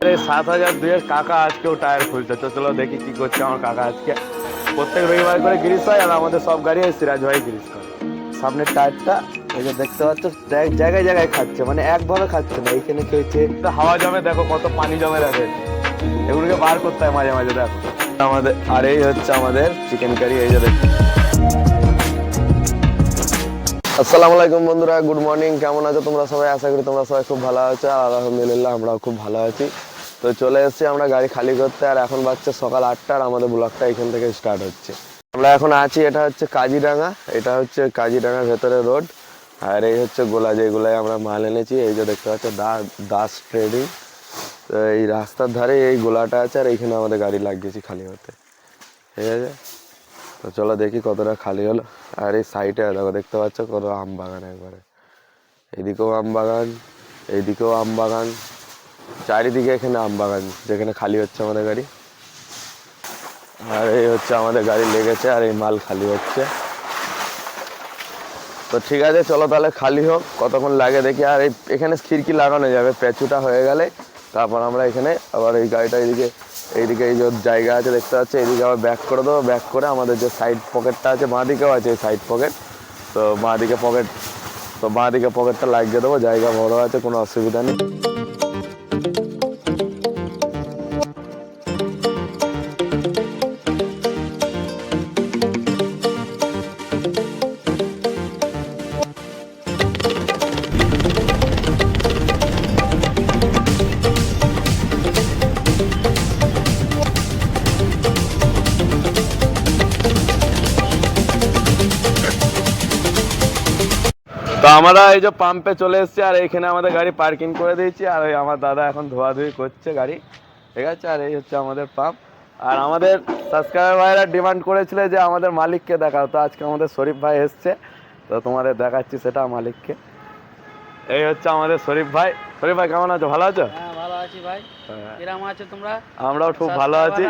এই সাত হাজার দুয়ের কাকা আজকেও টায়ার খুলছে। তো চলো দেখি কি করছে আমার কাকা আজকে। প্রত্যেক রবিবার করে গ্রিস হয় আর আমাদের সব গাড়ি এই সিরাজ ভাই গ্রিস করে সামনের টায়ারটা এই যে দেখতে পাচ্ছ জায়- জায়গায় জায়গায় খাচ্ছে মানে একভাবে খাচ্ছে না। এইখানে খেয়েছে তো হাওয়া জমে দেখো কত পানি জমে রাখে। এগুলোকে বার করতে হয় মাঝে মাঝে দেখো। আমাদের আর এই হচ্ছে আমাদের চিকেন কারি এই যে দেখো। আসসালামু আলাইকুম বন্ধুরা গুড মর্নিং কেমন আছো তোমরা সবাই? আশা করি তোমরা সবাই খুব ভালো আছো। আর আলহামদুলিল্লাহ আমরাও খুব ভালো আছি। তো চলে এসেছি আমরা গাড়ি খালি করতে, আর এখন বাচ্চা সকাল আটটার আমাদের ব্লগটা এখান থেকে স্টার্ট হচ্ছে। আমরা এখন আছি, এটা হচ্ছে কাজিডাঙ্গা, এটা হচ্ছে কাজিডাঙ্গার ভেতরে রোড, আর এই হচ্ছে গোলা যেগুলাই আমরা মাল এনেছি, এই যে দেখতে পাচ্ছ দাস ট্রেডিং তো এই রাস্তার ধারে এই গোলাটা আছে, আর এইখানে আমাদের গাড়ি লাগিয়েছি খালি হতে। ঠিক আছে? তো চলো দেখি কতটা খালি হলো। আর এই সাইডে দেখো, দেখতে পাচ্ছ কত আম বাগান একবারে। এদিকেও আম বাগান এইদিকেও আম বাগান। চারিদিকে এখানে আম বাগান, যেখানে খালি হচ্ছে আমাদের গাড়ি। আর এই হচ্ছে আমাদের গাড়ি লেগেছে, আর এই মাল খালি হচ্ছে। তো ঠিক আছে, চলো তাহলে খালি হোক, কতক্ষণ লাগে দেখি। আর এই এখানে খিড়কি লাগানো যাবে পেঁচুটা হয়ে গেলে। তারপর আমরা এখানে আবার এই গাড়িটা এইদিকে এইদিকে এই যে জায়গা আছে, দেখতে পাচ্ছি? এইদিকে আবার ব্যাক করে দেবো ব্যাক করে আমাদের যে সাইড পকেটটা আছে বাঁ দিকেও আছে এই সাইড পকেট তো বাঁ দিকে পকেট তো বাঁ দিকে পকেটটা লাগিয়ে দেবো, জায়গা বড় আছে, কোনো অসুবিধা নেই। তো আমরা এই যে পাম্পে চলে এসেছি, আর এইখানে আমাদের গাড়ি পার্কিং করে দিয়েছি, আর ওই আমার দাদা এখন ধোয়াধুয়ি করছে গাড়ি, ঠিক আছে? আর এই হচ্ছে আমাদের পাম্প আর আমাদের সাবস্ক্রাইবার ভাইরা ডিমান্ড করেছিল যে আমাদের মালিককে দেখাও। তো আজকে আমাদের শরীফ ভাই এসছে, তো তোমাদের দেখাচ্ছি সেটা মালিককে। এই হচ্ছে আমাদের শরীফ ভাই। শরীফ ভাই কেমন আছো? ভালো আছো? ভালো আছি ভাই। আছো তোমরা? আমরাও খুব ভালো আছি।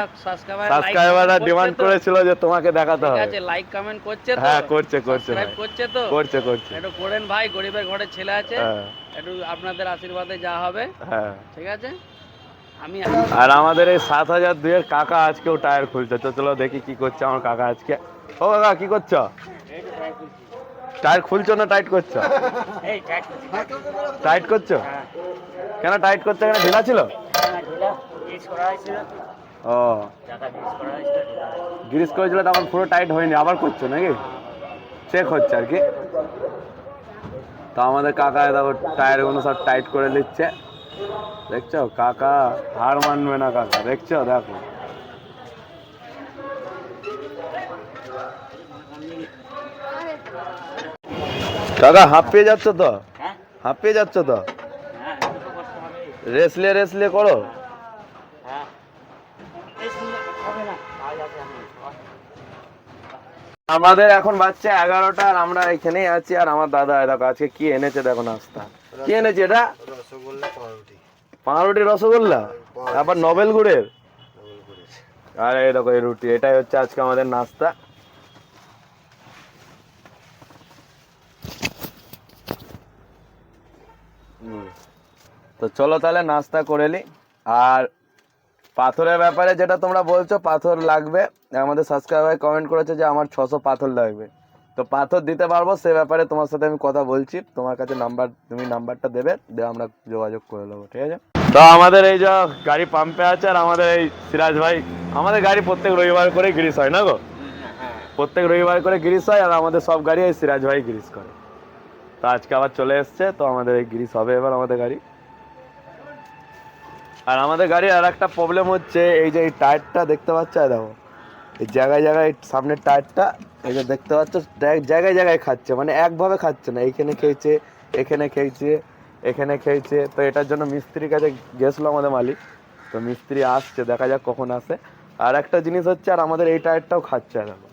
সাবস্ক্রাইবাররা ডিমান্ড করেছিল যে তোমাকে দেখাতে হবে। আছে লাইক কমেন্ট করছে তো? হ্যাঁ করছে করছে করছে তো? করছে করছে। একটু করেন ভাই গরিবের ঘরে ছেলে আছে। হ্যাঁ। একটু আপনাদের আশীর্বাদে যা হবে। হ্যাঁ। ঠিক আছে? আমি আর আমাদের এই সাত হাজার দুইয়ের কাকা আজকেও টায়ার খুলছে। তো চলো দেখি কি করছে আমার কাকা আজকে। ও কাকা কি করছ? টায়ার খুলছো না টাইট করছ? টাইট করছ। হ্যাঁ। কেন টাইট করছ কেন ঢিলা ছিল? হয়েছিল। ও। গ্রিস করেছিল তখন পুরো টাইট হয়নি আবার করছ নাকি? চেক হচ্ছে আর কি। তো আমাদের কাকা দেখো টায়ারগুলো সব টাইট করে দিচ্ছে। দেখছ? কাকা হার মানবে না কাকা দেখছ? দেখো। কাকা হাঁপিয়ে যাচ্ছ তো? হ্যাঁ। হাঁপিয়ে যাচ্ছ তো? হ্যাঁ রেসলে রেসলে করো। হ্যাঁ। আমাদের এখন বাচ্চা এগারোটা আর আমরা এখানেই আছি। আর আমার দাদা দেখো আজকে কি এনেছে দেখো নাস্তা। কি এনেছে এটা? পাউরুটি। রসগোল্লা? আবার নবেল গুড়ের। আর এই দেখো এই রুটি এটাই হচ্ছে আজকে আমাদের নাস্তা। তো চলো তাহলে নাস্তা করে নি। আর পাথরের ব্যাপারে যেটা তোমরা বলছো, পাথর লাগবে। আমাদের সাবস্ক্রাইবার কমেন্ট করেছে যে আমার ছশো পাথর লাগবে। তো পাথর দিতে পারব, সে ব্যাপারে তোমার সাথে আমি কথা বলছি। তোমার কাছে নাম্বার তুমি নাম্বারটা দেবে, দিয়ে আমরা যোগাযোগ করে নেব, ঠিক আছে? তো আমাদের এই যে গাড়ি পাম্পে আছে, আর আমাদের এই সিরাজ ভাই, আমাদের গাড়ি প্রত্যেক রবিবার করে গ্রিস হয় না গো? প্রত্যেক রবিবার করে গ্রিস হয়, আর আমাদের সব গাড়ি এই সিরাজ ভাই গ্রিস করে। তো আজকে আবার চলে এসছে, তো আমাদের এই গ্রিস হবে এবার আমাদের গাড়ি। আর আমাদের গাড়ির আর একটা প্রবলেম হচ্ছে, এই যে এই টায়ারটা দেখতে পাচ্ছ? দেখো, এই জায়গায় জায়গায় সামনের টায়ারটা এই যে দেখতে পাচ্ছ? জায়গায় জায়গায় খাচ্ছে মানে একভাবে খাচ্ছে না। এইখানে খেয়েছে, এখানে খেয়েছে এখানে খেয়েছে। তো এটার জন্য মিস্ত্রির কাছে গেছিল আমাদের মালিক। তো মিস্ত্রি আসছে, দেখা যাক কখন আসে। আর একটা জিনিস হচ্ছে, আর আমাদের এই টায়ারটাও খাচ্ছে আর দেখো।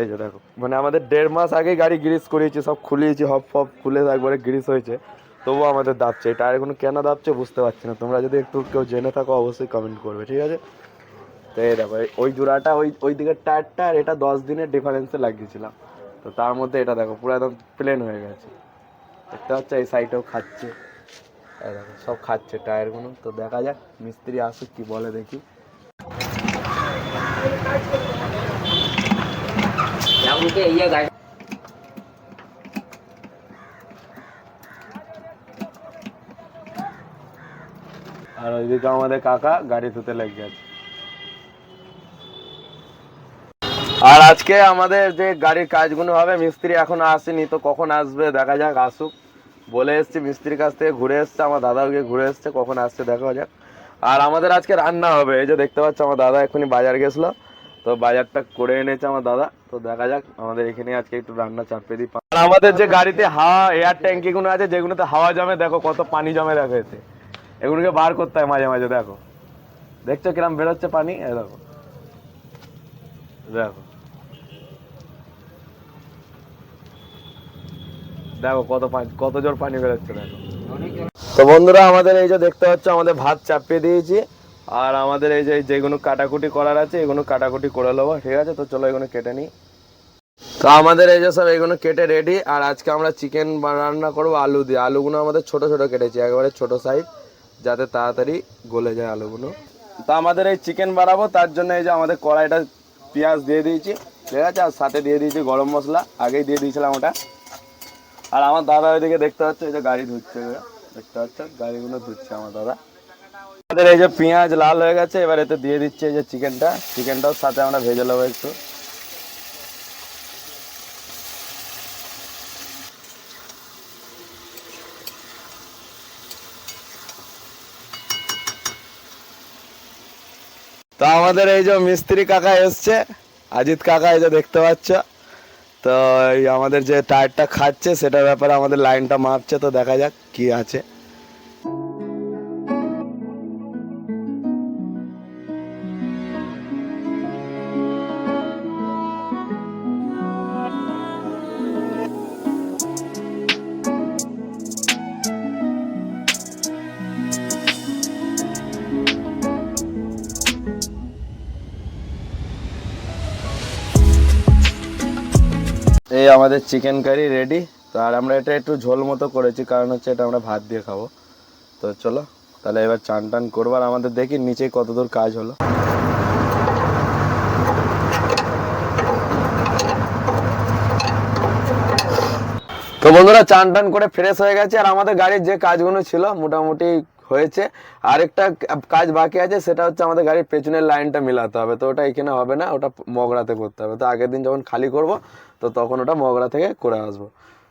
এই যে দেখো মানে আমাদের দেড় মাস আগে গাড়ি গ্রিস করিয়েছি, সব খুলিয়েছি, হপ ফপ খুলে একবারে গ্রিস হয়েছে। তবুও আমাদের দাবছে এই টায়ারগুলো কেন দাবছে বুঝতে পারছি না তোমরা যদি একটু কেউ জেনে থাকো অবশ্যই কমেন্ট করবে ঠিক আছে তো এই দেখো এই- ওই জোড়াটা ওই ওই দিকের টায়ারটা আর এটা দশ দিনের ডিফারেন্সে লাগিয়েছিলাম তো তার মধ্যে এটা দেখো পুরো একদম প্লেন হয়ে গেছে দেখতে পাচ্ছ এই সাইডেও খাচ্ছে এই দেখো সব খাচ্ছে টায়ারগুলো তো দেখা যাক মিস্ত্রি আসুক কি বলে দেখি उनके ये गाड़ी আর ওইদিকে আমাদের কাকা গাড়ি ধুতে লেগে গেছে। আর আজকে আমাদের যে গাড়ির কাজগুলো হবে, মিস্ত্রি এখন আসেনি তো কখন আসবে দেখা যাক, আসুক। বলে এসছি, মিস্ত্রির কাছ থেকে ঘুরে এসছে, আমার দাদাও গিয়ে ঘুরে এসছে, কখন আসছে দেখা যাক। আর আমাদের আজকে রান্না হবে, এই যে দেখতে পাচ্ছ আমার দাদা এক্ষুনি বাজার গেছিল, তো বাজারটা করে এনেছে আমার দাদা, তো দেখা যাক আমাদের এখানে আজকে একটু রান্না চাপিয়ে দিই। আর আমাদের যে গাড়িতে হাওয়া এয়ার ট্যাঙ্কিগুলো আছে, যেগুলোতে হাওয়া জমে, দেখো কত পানি জমে দেখো এতে এগুলোকে বার করতে হয় মাঝে মাঝে, দেখো। দেখছ কিরম বেরোচ্ছে পানি? দেখো। দেখো। দেখো কত কত জোর পানি বেরোচ্ছে, দেখো। তো বন্ধুরা, আমাদের এই যে দেখতে পাচ্ছ, আমাদের ভাত চাপিয়ে দিয়েছি। আর আমাদের এই যে যেগুলো কাটাকুটি করার আছে, এগুলো কাটাকুটি করে নেব, ঠিক আছে? তো চলো এগুলো কেটে নিই। তো আমাদের এই যে সব এগুলো কেটে রেডি, আর আজকে আমরা চিকেন রান্না করব আলু দিয়ে। আলুগুলো আমাদের ছোট ছোট কেটেছি, একেবারে ছোট সাইজ। যাতে তাড়াতাড়ি গলে যায় আলুগুলো। তো আমাদের এই চিকেন বানাবো তার জন্য এই যে আমাদের কড়াইটা পেঁয়াজ দিয়ে দিয়েছি, ঠিক আছে? আর সাথে দিয়ে দিয়েছি গরম মশলা, আগেই দিয়ে দিয়েছিলাম ওটা। আর আমার দাদা ওইদিকে দেখতে পাচ্ছ, এই যে গাড়ি ধুচ্ছে। দেখতে পাচ্ছ? গাড়িগুলো ধুচ্ছে আমার দাদা। আমাদের এই যে পেঁয়াজ লাল হয়ে গেছে, এবার এতে দিয়ে দিচ্ছে এই যে চিকেনটা চিকেনটাও সাথে আমরা ভেজে নেব একটু। তো আমাদের এই যে মিস্ত্রি কাকা এসছে আজিত কাকা এই যে দেখতে পাচ্ছ। তো এই আমাদের যে টায়ারটা খাচ্ছে সেটার ব্যাপারে আমাদের লাইনটা মাপছে, তো দেখা যাক কি আছে। আমাদের চিকেন কারি রেডি তো আর আমরা এটা একটু ঝোল মতো করেছি, কারণ হচ্ছে এটা আমরা ভাত দিয়ে খাব। তো চলো, তাহলে এবার চান টান করব আর আমাদের দেখি নিচে কত দূর কাজ হলো। তো বন্ধুরা, চান টান করে ফ্রেশ হয়ে গেছে। আর আমাদের গাড়ির যে কাজগুলো ছিল, মোটামুটি হয়েছে। আরেকটা কাজ বাকি আছে সেটা হচ্ছে আমাদের গাড়ির পেছনের লাইনটা মিলাতে হবে। তো ওটা এখানে হবে না ওটা মগরাতে করতে হবে। তো আগের দিন যখন খালি করব তো তখন ওটা মগরা থেকে করে আসব।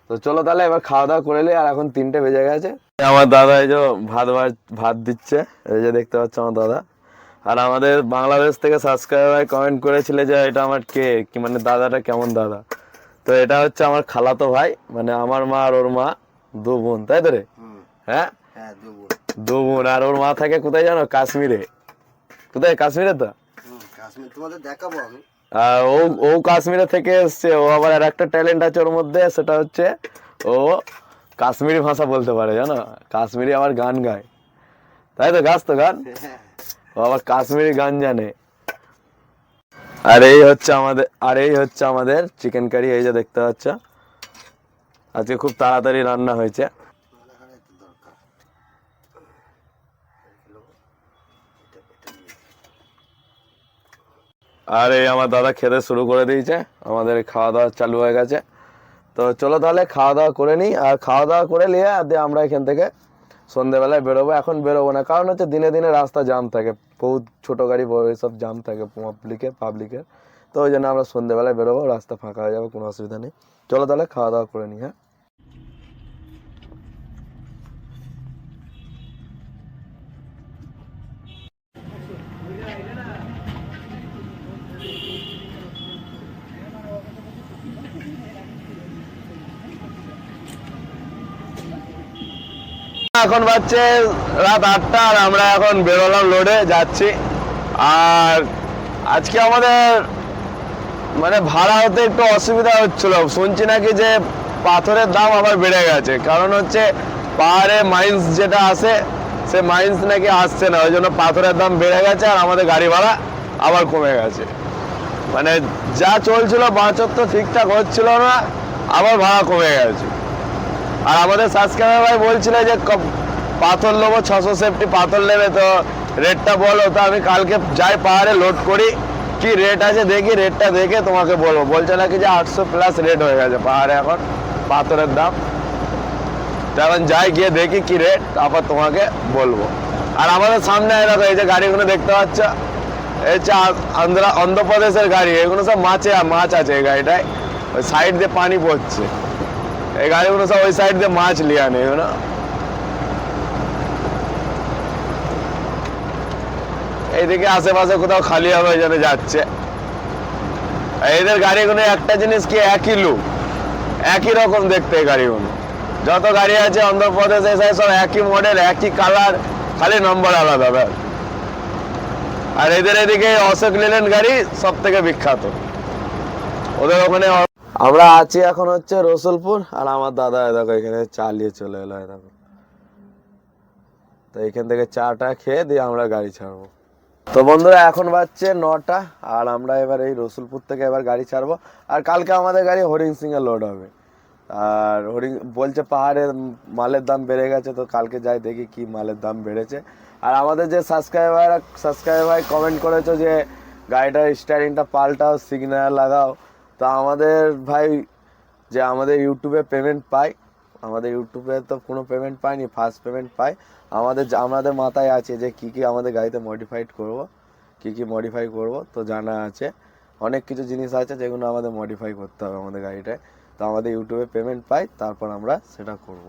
তো চলো তাহলে এবার খাওয়া দাওয়া করে নিই আর এখন তিনটে বেজে গেছে। আমার দাদা এই যে ভাত ভাত ভাত দিচ্ছে এই যে দেখতে পাচ্ছ আমার দাদা। আর আমাদের বাংলাদেশ থেকে সাবস্ক্রাইবার কমেন্ট করেছিল যে এটা আমার কে কি মানে দাদাটা কেমন দাদা? তো এটা হচ্ছে আমার খালাতো ভাই মানে আমার মা আর ওর মা দু বোন তাই তো রে? হ্যাঁ? হ্যাঁ দু বোন আর ওর মা থাকে কোথায় জানো? কাশ্মীরে। কোথায়? কাশ্মীরে তো? কাশ্মীর। তোমাদের দেখাবো আমি। ও ও কাশ্মীরে থেকে এসছে। ও আবার আর একটা ট্যালেন্ট আছে ওর মধ্যে সেটা হচ্ছে ও কাশ্মীরি ভাষা বলতে পারে জানো? কাশ্মীরি আবার গান গায়। তাই তো? গাছ তো গান? ও আবার কাশ্মীরি গান জানে। আর এই হচ্ছে আমাদের আর এই হচ্ছে আমাদের চিকেন কারি এই যে দেখতে পাচ্ছ। আজকে খুব তাড়াতাড়ি রান্না হয়েছে। আর এই আমার দাদা খেতে শুরু করে দিয়েছে। আমাদের খাওয়া দাওয়া চালু হয়ে গেছে। তো চলো তাহলে খাওয়া দাওয়া করে নিই। আর খাওয়া দাওয়া করে নিয়ে আর দিয়ে আমরা এখান থেকে সন্ধেবেলায় বেরোবো। এখন বেরোবো না। কারণ হচ্ছে দিনে দিনে রাস্তা জাম থাকে। বহুত ছোটো গাড়ি, বড় সব জাম থাকে পাবলিকের পাবলিকের তো ওই জন্য আমরা সন্ধেবেলায় বেরোবো। রাস্তা ফাঁকা হয়ে যাবে, কোনো অসুবিধা নেই। চলো তাহলে খাওয়া দাওয়া করে নিই হ্যাঁ? এখন বাজছে রাত আটটা আর আমরা এখন বেরোলাম লোডে যাচ্ছি। আর আজকে আমাদের মানে ভাড়া হতে একটু অসুবিধা হচ্ছিল। শুনছি নাকি যে পাথরের দাম আবার বেড়ে গেছে। কারণ হচ্ছে পাহাড়ে মাইন্স যেটা আসে সে মাইন্স নাকি আসছে না। ওই জন্য পাথরের দাম বেড়ে গেছে আর আমাদের গাড়ি ভাড়া আবার কমে গেছে। মানে যা চলছিল বাঁচত তো ঠিকঠাক হচ্ছিল না, আবার ভাড়া কমে গেছে। আর আমাদের সাবস্ক্রাইবার ভাই বলছিল যে পাথর নেব, ছশো সেফটি পাথর নেবে, তো রেটটা বলো। তো আমি কালকে যাই পাহাড়ে লোড করি। কি রেট আছে দেখি রেটটা দেখে তোমাকে বলব। বলছে নাকি যে আটশো প্লাস রেট হয়ে গেছে পাহাড়ে এখন, পাথরের দাম। তো এখন যাই গিয়ে দেখি কি রেট তারপর তোমাকে বলব। আর আমাদের সামনে দেখো, এই যে গাড়িগুলো দেখতে পাচ্ছ, এই হচ্ছে অন্ধ্রপ্রদেশের গাড়ি, এগুলো সব মাছে মাছ আছে এই গাড়িটায়। ওই সাইড দিয়ে পানি পড়ছে। এই গাড়িগুলো ওই সাইড দিয়ে মাছ লিয়ে আনে এগুলো এইদিকে আশেপাশে কোথাও খালি হবে ওই যাচ্ছে এদের গাড়িগুলো একটা জিনিস কি একই লুক একই রকম দেখতে গাড়িগুলো যত গাড়ি আছে অন্ধ্রপ্রদেশে এসে সব একই মডেল একই কালার খালি নম্বর আলাদা ব্যাস আর এদের এদিকে অশোক লেলেন গাড়ি সব থেকে বিখ্যাত ওদের ওখানে আমরা আছি এখন হচ্ছে রসুলপুর, আর আমার দাদা দেখো এখানে চালিয়ে চলে এলো দেখো। তো এখান থেকে চাটা খেয়ে দিয়ে আমরা গাড়ি ছাড়বো। তো বন্ধুরা, এখন বাজছে নটা, আর আমরা এবার এই রসুলপুর থেকে এবার গাড়ি ছাড়বো। আর কালকে আমাদের গাড়ি হরিং সিং এ লোড হবে। আর হরিং বলছে পাহাড়ে মালের দাম বেড়ে গেছে, তো কালকে যাই দেখি কি মালের দাম বেড়েছে। আর আমাদের যে সাবস্ক্রাইবার সাবস্ক্রাইবার কমেন্ট করেছ যে গাড়িটার স্টারিংটা পাল্টাও সিগন্যাল লাগাও। তো আমাদের ভাই যে আমাদের ইউটিউবে পেমেন্ট পাই আমাদের ইউটিউবে তো কোনো পেমেন্ট পাইনি ফার্স্ট পেমেন্ট পাই আমাদের আমাদের মাথায় আছে যে কি কি আমাদের গাড়িতে মডিফাইড করব, কি কি মডিফাই করব, তো জানা আছে। অনেক কিছু জিনিস আছে যেগুলো আমাদের মডিফাই করতে হবে আমাদের গাড়িটায়। তো আমাদের ইউটিউবে পেমেন্ট পাই তারপর আমরা সেটা করব।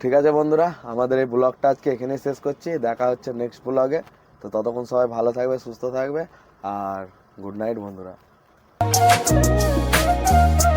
ঠিক আছে বন্ধুরা, আমাদের এই ব্লগটা আজকে এখানেই শেষ করছি। দেখা হচ্ছে নেক্সট ব্লগে। তো ততক্ষণ সবাই ভালো থাকবে, সুস্থ থাকবে, আর গুড নাইট বন্ধুরা। Música